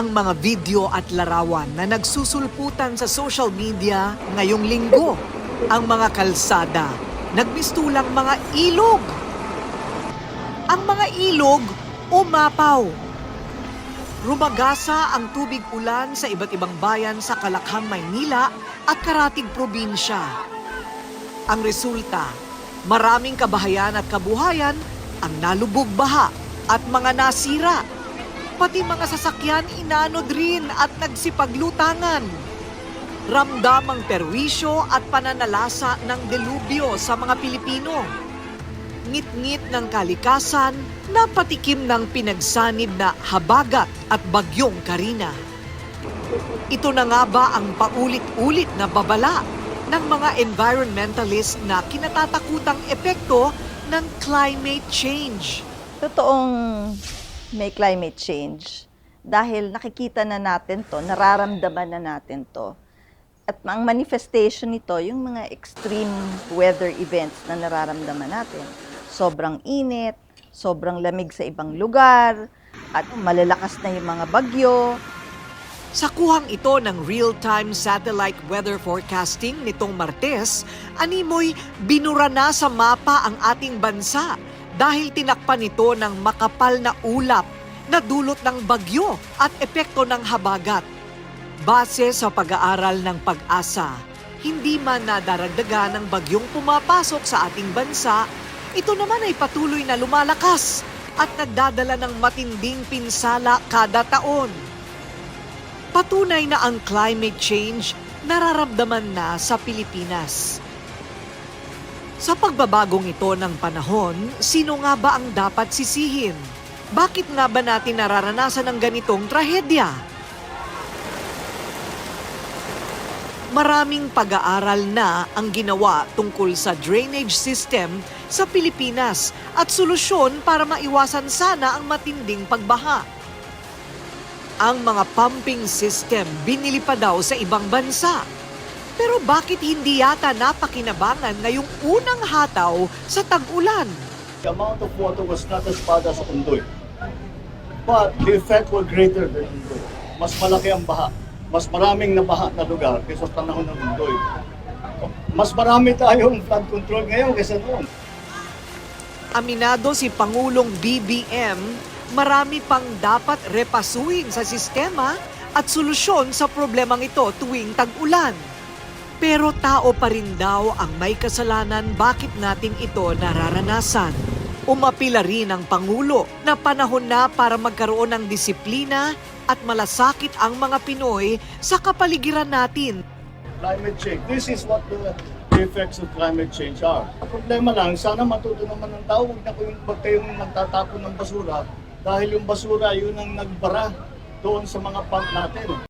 ang mga video at larawan na nagsusulputan sa social media ngayong linggo. Ang mga kalsada, nagmistulang mga ilog. Ang mga ilog, umapaw. Rumagasa ang tubig ulan sa iba't ibang bayan sa Kalakhang, Maynila at Karatig Probinsya. Ang resulta, maraming kabahayan at kabuhayan ang nalubog baha at mga nasira. Pati mga sasakyan inanod rin at nagsipaglutangan. Ramdam ang perwisyo at pananalasa ng delubyo sa mga Pilipino. Ngit-ngit ng kalikasan na patikim ng pinagsanib na habagat at bagyong Karina. Ito na nga ba ang paulit-ulit na babala ng mga environmentalist na kinatatakutang epekto ng climate change? totoong may climate change dahil nakikita na natin to, nararamdaman na natin to. At ang manifestation nito, yung mga extreme weather events na nararamdaman natin. Sobrang init, sobrang lamig sa ibang lugar, at malalakas na yung mga bagyo, Sa kuhang ito ng real-time satellite weather forecasting nitong Martes, animoy binura na sa mapa ang ating bansa dahil tinakpan ito ng makapal na ulap na dulot ng bagyo at epekto ng habagat. Base sa pag-aaral ng pag-asa, hindi man nadaragdagan ng bagyong pumapasok sa ating bansa, ito naman ay patuloy na lumalakas at nagdadala ng matinding pinsala kada taon. Patunay na ang climate change nararamdaman na sa Pilipinas. Sa pagbabagong ito ng panahon, sino nga ba ang dapat sisihin? Bakit nga ba natin nararanasan ang ganitong trahedya? Maraming pag-aaral na ang ginawa tungkol sa drainage system sa Pilipinas at solusyon para maiwasan sana ang matinding pagbaha. Ang mga pumping system binili pa daw sa ibang bansa. Pero bakit hindi yata napakinabangan ngayong unang hataw sa tag-ulan? The amount of water was not as bad as Undoy. But the effect were greater than Undoy. Mas malaki ang baha. Mas maraming nabaha na lugar kaysa sa panahon ng Undoy. Mas marami tayong flood control ngayon kaysa noon. Aminado si Pangulong BBM, marami pang dapat repasuhin sa sistema at solusyon sa problemang ito tuwing tag-ulan. Pero tao pa rin daw ang may kasalanan bakit natin ito nararanasan. Umapila rin ang Pangulo na panahon na para magkaroon ng disiplina at malasakit ang mga Pinoy sa kapaligiran natin Climate change. This is what the, effects of climate change are. Problema lang, sana matuto naman ng tao, huwag na kayong, huwag kayong magtatapon ng basura dahil yung basura yun ang nagbara doon sa mga pump natin.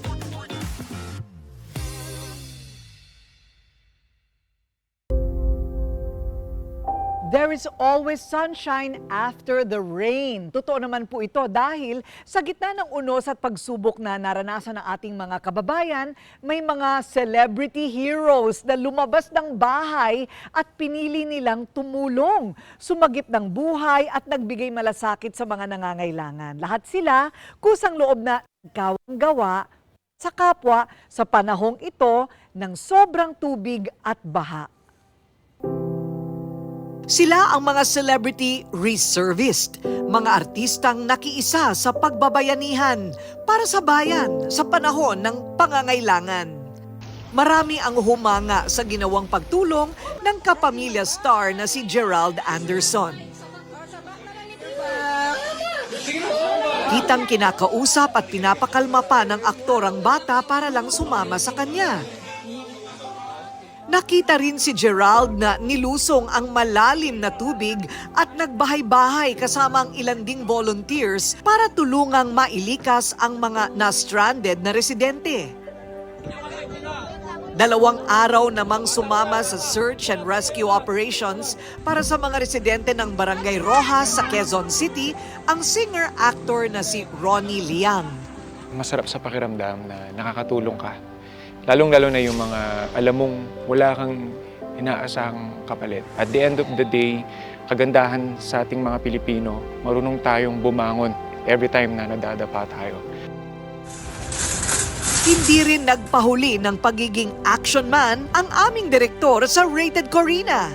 There is always sunshine after the rain. Totoo naman po ito dahil sa gitna ng unos at pagsubok na naranasan ng ating mga kababayan, may mga celebrity heroes na lumabas ng bahay at pinili nilang tumulong, sumagip ng buhay at nagbigay malasakit sa mga nangangailangan. Lahat sila kusang loob na gawang gawa sa kapwa sa panahong ito ng sobrang tubig at baha. Sila ang mga celebrity reservist, mga artistang nakiisa sa pagbabayanihan para sa bayan sa panahon ng pangangailangan. Marami ang humanga sa ginawang pagtulong ng kapamilya star na si Gerald Anderson. Kitang kinakausap at pinapakalma pa ng aktor ang bata para lang sumama sa kanya. Nakita rin si Gerald na nilusong ang malalim na tubig at nagbahay-bahay kasama ang ilan ding volunteers para tulungang mailikas ang mga na-stranded na residente. Dalawang araw namang sumama sa search and rescue operations para sa mga residente ng Barangay Rojas sa Quezon City ang singer-actor na si Ronnie Liang. masarap sa pakiramdam na nakakatulong ka. Lalong-lalo na yung mga alam mong wala kang inaasahang kapalit. At the end of the day, kagandahan sa ating mga Pilipino, marunong tayong bumangon every time na nadadapa tayo. Hindi rin nagpahuli ng pagiging action man ang aming direktor sa Rated Corina.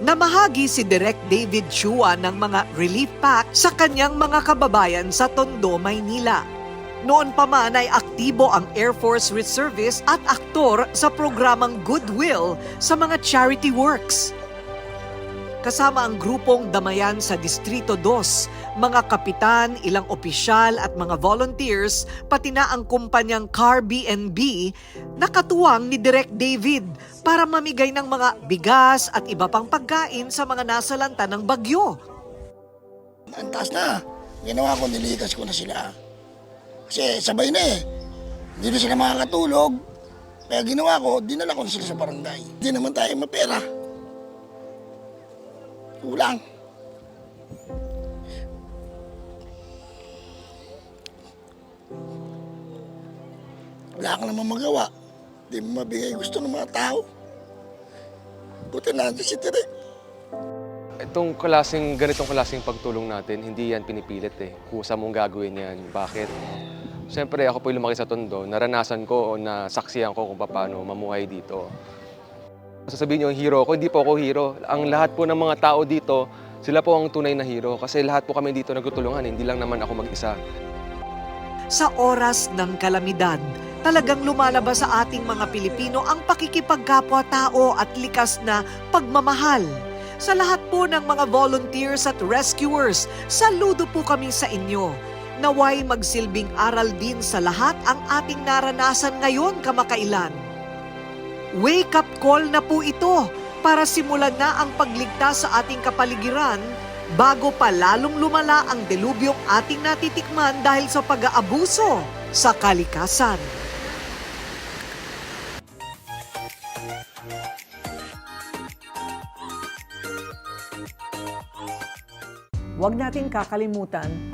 Namahagi si Direk David Chua ng mga relief pack sa kanyang mga kababayan sa Tondo, Maynila. Noon pa man ay aktibo ang Air Force Reservist at aktor sa programang Goodwill sa mga charity works. Kasama ang grupong damayan sa Distrito 2, mga kapitan, ilang opisyal at mga volunteers, pati na ang kumpanyang Car B&B, nakatuwang ni Direk David para mamigay ng mga bigas at iba pang pagkain sa mga nasalanta ng bagyo. Ang taas na. Ginawa ko, nilikas ko na sila. Kasi sabay na eh. Hindi na sila makakatulog. Kaya ginawa ko, dinala ko sila sa barangay. Hindi naman tayo mapera. Kulang. Wala ka naman magawa. Hindi mo mabigay gusto ng mga tao. Buti na si Tere. Itong klaseng, ganitong klaseng pagtulong natin, hindi yan pinipilit eh. Kusa mong gagawin yan. Bakit? Siyempre, ako po yung lumaki sa Tondo. Naranasan ko o nasaksiyan ko kung paano mamuhay dito. Sasabihin niyo, hero ako. Hindi po ako hero. Ang lahat po ng mga tao dito, sila po ang tunay na hero. Kasi lahat po kami dito nagtutulungan. Hindi lang naman ako mag-isa. Sa oras ng kalamidad, talagang lumalabas sa ating mga Pilipino ang pakikipagkapwa-tao at likas na pagmamahal. Sa lahat po ng mga volunteers at rescuers, saludo po kami sa inyo. Naway magsilbing aral din sa lahat ang ating naranasan ngayon kamakailan. Wake up call na po ito para simulan na ang pagligtas sa ating kapaligiran bago pa lalong lumala ang delubyong ating natitikman dahil sa pag-aabuso sa kalikasan. Huwag nating kakalimutan